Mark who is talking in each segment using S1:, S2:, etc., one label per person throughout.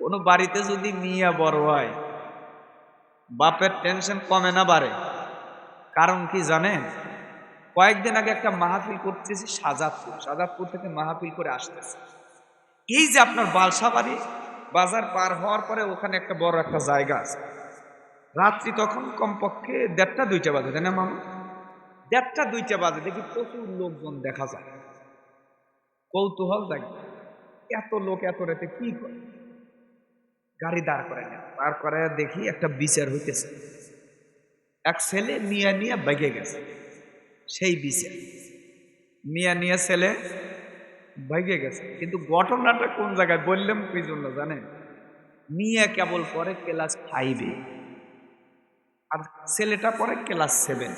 S1: কোনো বাড়িতে যদি মিয়া বড় হয়, বাপের টেনশন কমে না বাড়ে। কারণ কি জানেন কয়েকদিন আগে একটা মাহফিল করতেছি সাজাদপুর সাজাদপুর থেকে মাহফিল করে আসতেছে। এই যে আপনার বালসাবাড়ি বাজার পার হওয়ার পরে ওখানে একটা বড় একটা জায়গা আছে। রাত্রি তখন কমপক্ষে দেড়টা, দুইটা বাজে, তাই না মামা? দেড়টা, দুইটা বাজে, দেখি প্রচুর লোকজন দেখা যায়। কৌতূহল জাগে। এত লোক এত রাতে কি করে? গাড়ি দাঁড় করে না দাঁড় করে দেখি একটা বিচার হইতেছে। এক ছেলে মিয়া নিয়ে বেগে গেছে। সেই বিচার। মিয়া নিয়ে ছেলে বেগে গেছে। কিন্তু ঘটনাটা কোন জায়গায় বললাম কি জন্য জানেন? মিয়া কেবল পরে ক্লাস ফাইভে আর ছেলেটা পরে ক্লাস সেভেন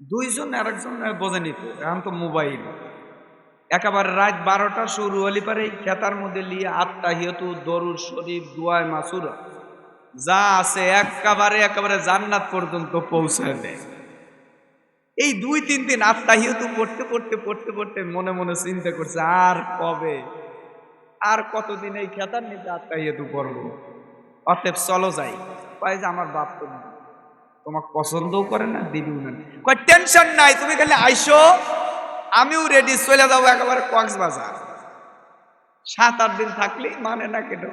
S1: দুইজন আরেকজন বোঝেনি তো, এখন তো মোবাইল একেবারে রাত বারোটা শুরু হলি পারে খেতার মধ্যে লিয়ে আত্মা হিয়তু দরুর শরীফ, দুয়ায় মাসুরা। যা আছে একেবারে একেবারে জান্নাত পর্যন্ত পৌঁছায় দেয়। এই দুই, তিন দিন আত্মা হিয়তু পড়তে পড়তে পড়তে পড়তে মনে মনে চিন্তা করছে, আর কবে? আর কতদিন এই খেতার নিতে আত্মা হিয়তু পড়ব? অতএব চলো যাই। কয় যে আমার বাপ তো তোমাকে পছন্দও করে না দিদিও না। কয়, টেনশন নাই, তুমি খালি আইসো। আমিও রেডি চলে যাব একেবারে কক্সবাজার। সাত, আট দিন থাকলেই মানে না কেন?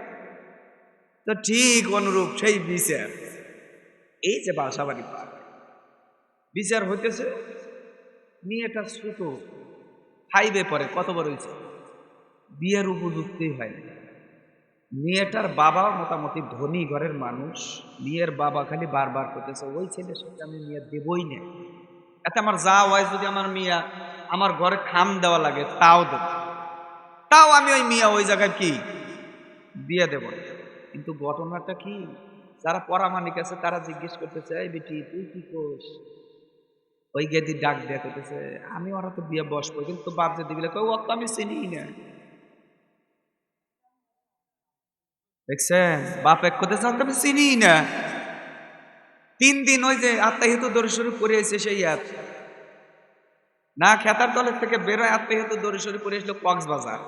S1: তো ঠিক অনুরূপ সেই বিচার। এই যে বাসাবাড়ি পার্ক বিচার হইতেছে, মেয়েটা ছোট ফাইভে পরে, কত বড় হয়েছে? বিয়ের উপযুক্তই হয় না। মেয়েটার বাবা মোটামুটি ধনী ঘরের মানুষ, মেয়ের বাবা খালি বারবার করতেছে, ওই ছেলের সাথে আমি মেয়ে দেবই না। এতে আমার যা হয় যদি আমার মিয়া আমার ঘরে খাম দেওয়া লাগে, তাও দেব। তাও আমি ওই মিয়া, ওই জায়গায় কি? দিয়ে দেব কিন্তু ঘটনাটা কি? যারা পরামানিক আছে, তারা জিজ্ঞেস করতেছে, এই বেটি, তুই কি কোস ওই গেদি ডাক দেয়া করতেছে আমি ওরা তো বিয়ে বসবো, কিন্তু বাপ যে দিবিলে কই ও তো আমি চিনি না। দেখছেন? বাপ এক আমি তো আমি চিনি না। তিন দিন ওই যে আত্মাহিত দড়ি শুরু করে এসে সেই আত না, খেতার তলের থেকে বেরোয় আত্মাহিত দড়ি শরীফ করে এসলো কক্সবাজার।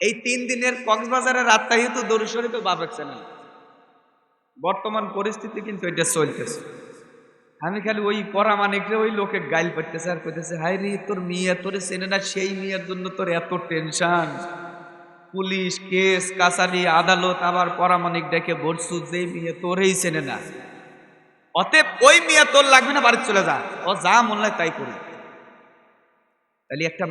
S1: এই তিন দিনের কক্সবাজারের আত্মাহিত দড়ি শরীফে বাপেক চ্যানেল বর্তমান পরিস্থিতি কিন্তু এটা চলতেছে। আমি খালি ওই পরামানিকরে ওই লোকে গাইল পাইতেছে আর কইতেছে হাই রে, তোর মেয়ে, তোরে চেনে না সেই মেয়ের জন্য তোর এত টেনশন পুলিশ কেস, কাছারি, আদালত, আবার পরামানিক ডেকে বলছু যে মেয়ে তোরেই চেনে না। অতএব ওই মেয়ে তোর লাগবে না বাড়ি চলে যা। ও যা মনে হয় তাই করি। তাহলে একটা